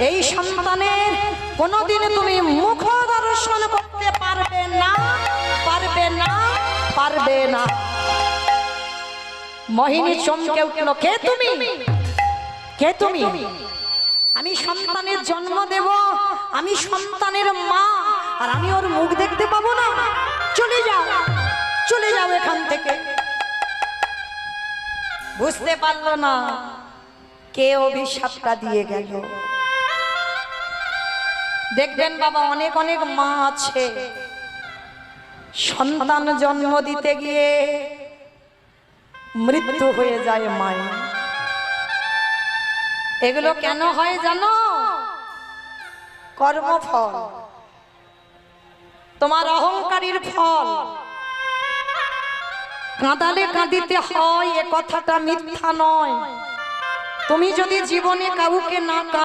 এই সন্তানের কোনোদিন তুমি মুখ দর্শন করতে পারবে না পারবে না পারবে না। মোহিনী চমকে উঠল কে তুমি? কে তুমি? আমি সন্তানের জন্ম দেব আমি সন্তানের মা আর আমি ওর মুখ দেখতে পাবো না। চলে যাও চলে যাও এখান থেকে। বুঝতে পারল না কে অভিশাপটা দিয়ে গেল। দেখবেন বাবা, অনেক অনেক মা আছে। সন্তান জন্ম দিতে গিয়ে মৃত্যু হয়ে যায় মায়ের। এগুলো কেন হয় জানো? কর্মফল। তোমার অহংকারীর ফল। কাঁদালে কাঁদিতে হয়, এ কথাটা মিথ্যা নয়। তুমি যদি জীবনে কাউকে না